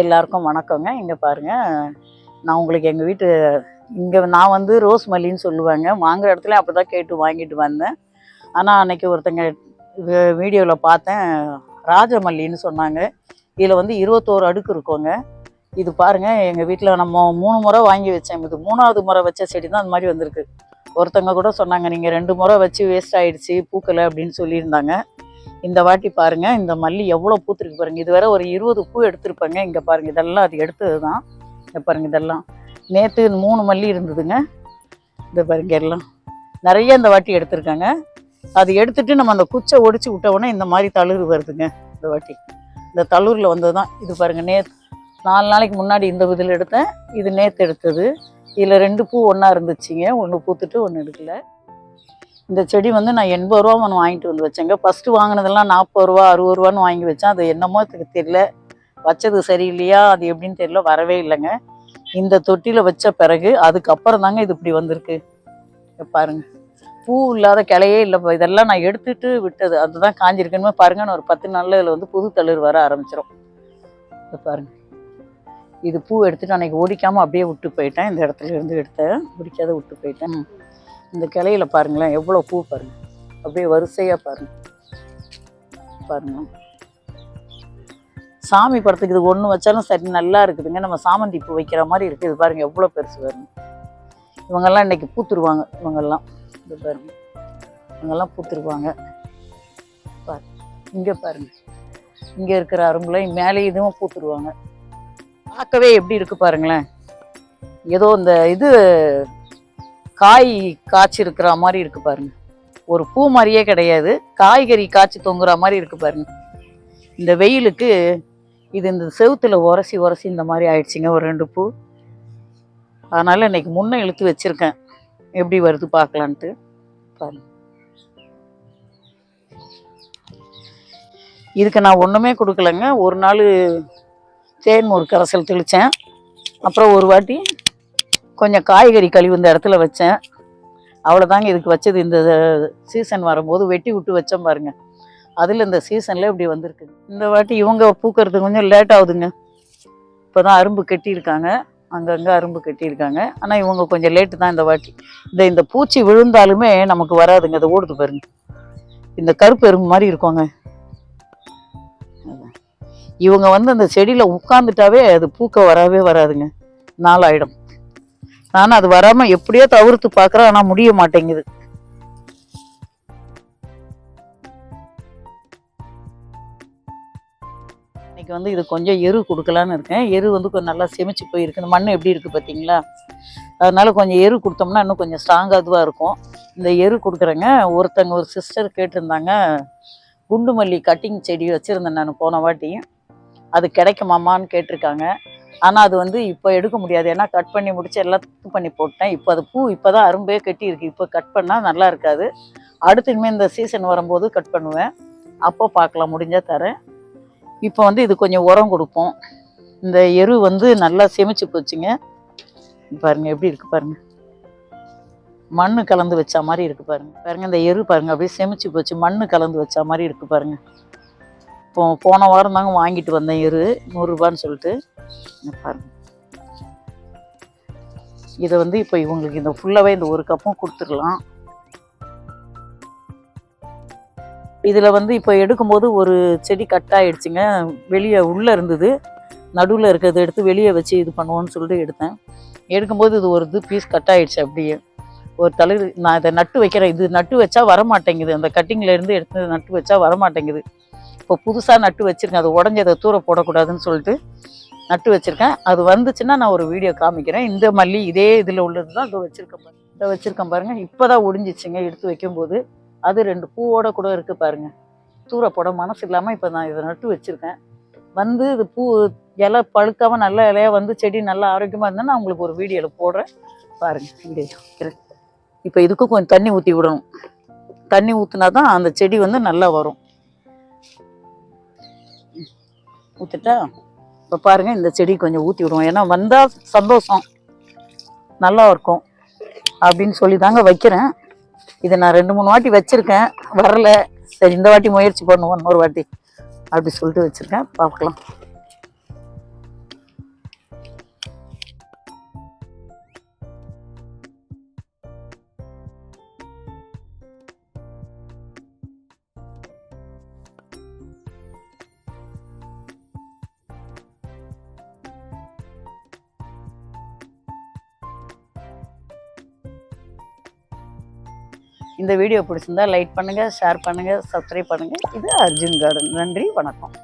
எல்லாருக்கும் வணக்கங்க. இங்கே பாருங்கள் நான் உங்களுக்கு எங்கள் வீட்டு இங்கே நான் வந்து ரோஸ் மல்லின்னு சொல்லுவாங்க. வாங்குற இடத்துல அப்படி தான் கேட்டு வாங்கிட்டு வந்தேன். ஆனால் அன்னைக்கு ஒருத்தங்க வீடியோவில் பார்த்தேன். ராஜமல்லின்னு சொன்னாங்க. இதில் வந்து இருபத்தோரு அடுக்கு இருக்குங்க. இது பாருங்கள் எங்கள் வீட்டில் நம்ம மூணு முறை வாங்கி வச்சேன். இது மூணாவது முறை வச்ச செடி தான் அந்த மாதிரி வந்திருக்கு. ஒருத்தங்க கூட சொன்னாங்க நீங்கள் ரெண்டு முறை வச்சு வேஸ்ட் ஆகிடுச்சி பூக்கலை அப்படின்னு சொல்லியிருந்தாங்க. இந்த வாட்டி பாருங்க இந்த மல்லி எவ்வளோ பூத்துருக்கு பாருங்க. இதுவரை ஒரு இருபது பூ எடுத்திருப்பாங்க. இங்க பாருங்க இதெல்லாம் அது எடுத்தது தான் இங்கே பாருங்க இதெல்லாம். நேற்று மூணு மல்லி இருந்ததுங்க. இந்த பாருங்க எல்லாம். நிறைய இந்த வாட்டி எடுத்திருக்காங்க. அது எடுத்துட்டு நம்ம அந்த குச்சை ஒடிச்சு விட்ட இந்த மாதிரி தளிர் வருதுங்க இந்த வாட்டி. இந்த தளிரில் வந்தது தான் இது பாருங்க நேற்று நாலு நாளைக்கு முன்னாடி இந்த இதில் எடுத்தேன். இது நேற்று எடுத்தது. இதில் ரெண்டு பூ ஒன்றா இருந்துச்சுங்க. ஒன்று பூத்துட்டு ஒன்று எடுக்கலை. இந்த செடி வந்து நான் எண்பது ரூபா ஒன்று வாங்கிட்டு வந்து வச்சேங்க. ஃபஸ்ட்டு வாங்கினதெல்லாம் நாற்பது ரூபா அறுபது ரூபான்னு வாங்கி வச்சேன். அது என்னமோ எனக்கு தெரியல. வச்சது சரியில்லையா? அது எப்படின்னு தெரியல. வரவே இல்லைங்க. இந்த தொட்டியில் வச்ச பிறகு அதுக்கப்புறம் தாங்க இது இப்படி வந்திருக்கு. பாருங்க. பூ இல்லாத கிளையே இல்லை. இதெல்லாம் நான் எடுத்துட்டு விட்டது. அதுதான் காஞ்சிருக்குன்னு பாருங்கன்னு ஒரு பத்து நாளில் இதில் வந்து புது தளிர் வர ஆரம்பிச்சிடும் இது பாருங்க. இது பூ எடுத்துட்டு அன்னைக்கு ஒடிக்காமல் அப்படியே விட்டு போயிட்டேன். இந்த இடத்துல இருந்து எடுத்தேன். பிடிக்காத விட்டு போயிட்டேன். இந்த கிளையில பாருங்களேன் எவ்வளோ பூ பாருங்க. அப்படியே வரிசையாக பாருங்க. பாருங்க. சாமி படத்துக்கு இது ஒன்று வச்சாலும் சரி நல்லா இருக்குதுங்க. நம்ம சாமந்தி பூ வைக்கிற மாதிரி இருக்குது இது பாருங்க எவ்வளோ பெருசு பாருங்க. இவங்கெல்லாம் இன்னைக்கு பூத்துருவாங்க இவங்கெல்லாம். இது பாருங்க. இவங்கெல்லாம் பூத்துருவாங்க. பாரு இங்கே பாருங்க. இங்கே இருக்கிற அரும்புலையும் மேலே இதுவும் பூத்துருவாங்க. பார்க்கவே எப்படி இருக்குது பாருங்களேன். ஏதோ இந்த இது காய் காய்ச்சிருக்கிற மாதிரி இருக்கு பாருங்க. ஒரு பூ மாதிரியே கிடையாது. காய்கறி காய்ச்சி தொங்குற மாதிரி இருக்கு பாருங்க. இந்த வெயிலுக்கு இது இந்த செவுத்துல உரசி உரசி இந்த மாதிரி ஆயிடுச்சுங்க ஒரு ரெண்டு பூ. அதனால இன்னைக்கு முன்ன இழுத்து வச்சிருக்கேன். எப்படி வருது பார்க்கலான்ட்டு. பாருங்க. இதுக்கு நான் ஒன்றுமே கொடுக்கலங்க. ஒரு நாள் தேன்மோர் கரைசல் தெளித்தேன் அப்புறம் ஒரு வாட்டி கொஞ்சம் காய்கறி கழிவு இந்த இடத்துல வச்சேன். அவ்வளோதாங்க இதுக்கு வச்சது. இந்த சீசன் வரும்போது வெட்டி விட்டு வச்சோம் பாருங்க. அதில் இந்த சீசனில் இப்படி வந்திருக்கு. இந்த வாட்டி இவங்க பூக்கிறது கொஞ்சம் லேட் ஆகுதுங்க. இப்போ தான் அரும்பு கட்டியிருக்காங்க. அங்கங்கே அரும்பு கட்டியிருக்காங்க. ஆனால் இவங்க கொஞ்சம் லேட்டு தான் இந்த வாட்டி. இந்த இந்த பூச்சி விழுந்தாலுமே நமக்கு வராதுங்க. அதை ஓடுது பாருங்க. இந்த கருப்பு எறும்பு மாதிரி இருக்குங்க. இவங்க வந்து அந்த செடியில் உட்காந்துட்டாவே அது பூக்க வரவே வராதுங்க. நாளாயிடும். நானும் அது வராம எப்படியோ தவிர்த்து பார்க்குறேன் ஆனால் முடிய மாட்டேங்குது. இன்னைக்கு வந்து இது கொஞ்சம் எரு கொடுக்கலான்னு இருக்கேன். எரு வந்து கொஞ்சம் நல்லா செமிச்சு போயிருக்கு. இந்த மண் எப்படி இருக்கு பார்த்தீங்களா அதனால கொஞ்சம் எரு கொடுத்தோம்னா இன்னும் கொஞ்சம் ஸ்ட்ராங்காக இதுவாக இருக்கும். இந்த எரு கொடுக்குறேங்க. ஒருத்தங்க ஒரு சிஸ்டர் கேட்டிருந்தாங்க. குண்டு மல்லி கட்டிங் செடி வச்சுருந்தேன் நான் போன வாட்டி அது கிடைக்குமாமான்னு கேட்டிருக்காங்க. ஆனால் அது வந்து இப்போ எடுக்க முடியாது. ஏன்னா கட் பண்ணி முடிச்சு எல்லாம் பண்ணி போட்டேன். இப்போ அது பூ இப்போ தான் அரும்பே கட்டி இருக்கு. இப்போ கட் பண்ணால் நல்லா இருக்காது. அடுத்து இனிமேல் இந்த சீசன் வரும்போது கட் பண்ணுவேன். அப்போ பார்க்கலாம். முடிஞ்சால் தரேன். இப்போ வந்து இது கொஞ்சம் உரம் கொடுப்போம். இந்த எரு வந்து நல்லா செமிச்சு போச்சுங்க. பாருங்க எப்படி இருக்கு பாருங்க. மண் கலந்து வச்ச மாதிரி இருக்கு பாருங்க. பாருங்க இந்த எரு பாருங்க. அப்படியே செமிச்சு போச்சு. மண் கலந்து வச்ச மாதிரி இருக்கு பாருங்க. இப்போ போன வாரம் தாங்க வாங்கிட்டு வந்தேன் எரு. நூறுரூபான்னு சொல்லிட்டு. பாருங்க. இதை வந்து இப்போ இவங்களுக்கு இந்த ஃபுல்லாகவே இந்த ஒரு கப்பும் கொடுத்துடலாம். இதில் வந்து இப்போ எடுக்கும்போது ஒரு செடி கட் ஆகிடுச்சிங்க வெளியே உள்ளே இருந்தது. நடுவில் இருக்கிறத எடுத்து வெளியே வச்சு இது பண்ணுவோன்னு சொல்லிட்டு எடுத்தேன். எடுக்கும்போது இது ஒரு இது பீஸ் கட் ஆகிடுச்சு அப்படியே. ஒரு தளிர் நான் இதை நட்டு வைக்கிறேன். இது நட்டு வச்சா வர மாட்டேங்குது அந்த கட்டிங்லேருந்து எடுத்து நட்டு வச்சா வர மாட்டேங்குது இப்போ புதுசாக நட்டு வச்சுருக்கேன். அது உடஞ்சதை தூர போடக்கூடாதுன்னு சொல்லிட்டு நட்டு வச்சுருக்கேன். அது வந்துச்சுன்னா நான் ஒரு வீடியோ காமிக்கிறேன். இந்த மல்லி இதே இதில் உள்ளது தான். இதை வச்சுருக்கேன் பாருங்கள் இதை வச்சுருக்கேன் பாருங்கள் இப்போ தான் ஒடிஞ்சிச்சுங்க எடுத்து வைக்கும்போது. அது ரெண்டு பூவோட கூட இருக்குது பாருங்கள் தூர போட மனசு இல்லாமல் இப்போ நான் இதை நட்டு வச்சுருக்கேன். வந்து இது பூ இலை பழுக்காமல் நல்ல இலையாக வந்து செடி நல்லா ஆரோக்கியமாக இருந்தால் நான் உங்களுக்கு ஒரு வீடியோவில் போடுறேன். பாருங்கள் வீடியோ வைக்கிறேன் இப்போ இதுக்கும் கொஞ்சம் தண்ணி ஊற்றி விடணும். தண்ணி ஊற்றினா தான் அந்த செடி வந்து நல்லா வரும். ஊற்றுட்டா இப்போ பாருங்கள் இந்த செடி கொஞ்சம் ஊற்றி விடுவோம். ஏன்னா வந்தால் சந்தோஷம். நல்லா இருக்கும். அப்படின்னு சொல்லி தாங்க வைக்கிறேன். இதை நான் ரெண்டு மூணு வாட்டி வச்சுருக்கேன். வரல. சரி இந்த வாட்டி முயற்சி பண்ணுவோம் இன்னொரு வாட்டி. அப்படி சொல்லிட்டு வச்சுருக்கேன். பார்க்கலாம். இந்த வீடியோ பிடிச்சிருந்தா லைக் பண்ணுங்கள் ஷேர் பண்ணுங்கள் சப்ஸ்கிரைப் பண்ணுங்கள் இது அர்ஜுன் கார்டன். நன்றி வணக்கம்.